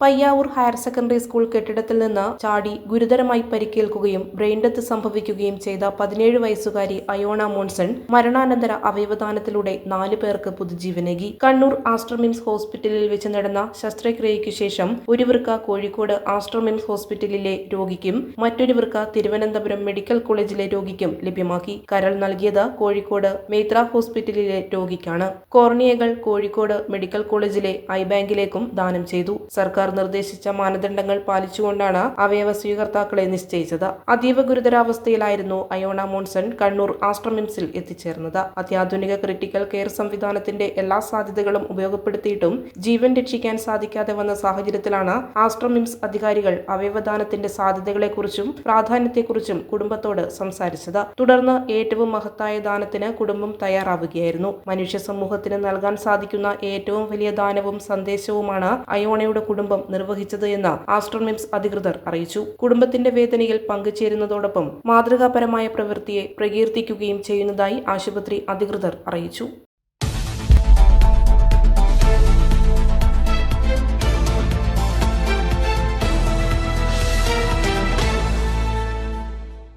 Payyavoor higher secondary school കെട്ടിടത്തിൽ നിന്ന് ചാടി ഗുരുതരമായി പരിക്കേൽക്കുകയും ബ്രെയിൻ ഡെത്ത് സംഭവിക്കുകയും ചെയ്ത പതിനേഴ് വയസ്സുകാരി അയോണ മോൺസൺ മരണാനന്തര അവയവദാനത്തിലൂടെ നാലു പേർക്ക് പുതുജീവനേകി. കണ്ണൂർ ആസ്ട്രമിംസ് ഹോസ്പിറ്റലിൽ വെച്ച് നടന്ന ശസ്ത്രക്രിയയ്ക്കു ശേഷം ഒരുവർക്ക് കോഴിക്കോട് ആസ്ട്രമിംസ് ഹോസ്പിറ്റലിലെ രോഗിക്കും മറ്റൊരുവർക്ക് തിരുവനന്തപുരം മെഡിക്കൽ കോളേജിലെ രോഗിക്കും ലഭ്യമാക്കി. കരൾ നൽകിയത് കോഴിക്കോട് മേത്ര ഹോസ്പിറ്റലിലെ രോഗിക്കാണ്. കോർണിയകൾ കോഴിക്കോട് മെഡിക്കൽ കോളേജിലെ ഐ ബാങ്കിലേക്കും ദാനം ചെയ്തു. സർക്കാർ നിർദ്ദേശിച്ച മാനദണ്ഡങ്ങൾ പാലിച്ചുകൊണ്ടാണ് അവയവ സ്വീകർത്താക്കളെ നിശ്ചയിച്ചത്. അതീവ ഗുരുതരാവസ്ഥയിലായിരുന്നു അയോണ മോൺസൺ കണ്ണൂർ ആസ്ട്രമിംസിൽ എത്തിച്ചേർന്നത്. അത്യാധുനിക ക്രിട്ടിക്കൽ കെയർ സംവിധാനത്തിന്റെ എല്ലാ സാധ്യതകളും ഉപയോഗപ്പെടുത്തിയിട്ടും ജീവൻ രക്ഷിക്കാൻ സാധിക്കാതെ വന്ന സാഹചര്യത്തിലാണ് ആസ്ട്രമിംസ് അധികാരികൾ അവയവദാനത്തിന്റെ സാധ്യതകളെക്കുറിച്ചും പ്രാധാന്യത്തെക്കുറിച്ചും കുടുംബത്തോട് സംസാരിച്ചത്. തുടർന്ന് ഏറ്റവും മഹത്തായ ദാനത്തിന് കുടുംബം തയ്യാറാവുകയായിരുന്നു. മനുഷ്യ സമൂഹത്തിന് നൽകാൻ സാധിക്കുന്ന ഏറ്റവും വലിയ ദാനവും സന്ദേശവുമാണ് അയോണയുടെ കുടുംബം. നിർവഹിച്ചത് എന്ന് ആസ്ട്രോമിംസ് അധികൃതർ അറിയിച്ചു. കുടുംബത്തിന്റെ വേദനയിൽ പങ്കുചേരുന്നതോടൊപ്പം മാതൃകാപരമായ പ്രവൃത്തിയെ പ്രകീർത്തിക്കുകയും ചെയ്യുന്നതായി ആശുപത്രി അധികൃതർ അറിയിച്ചു.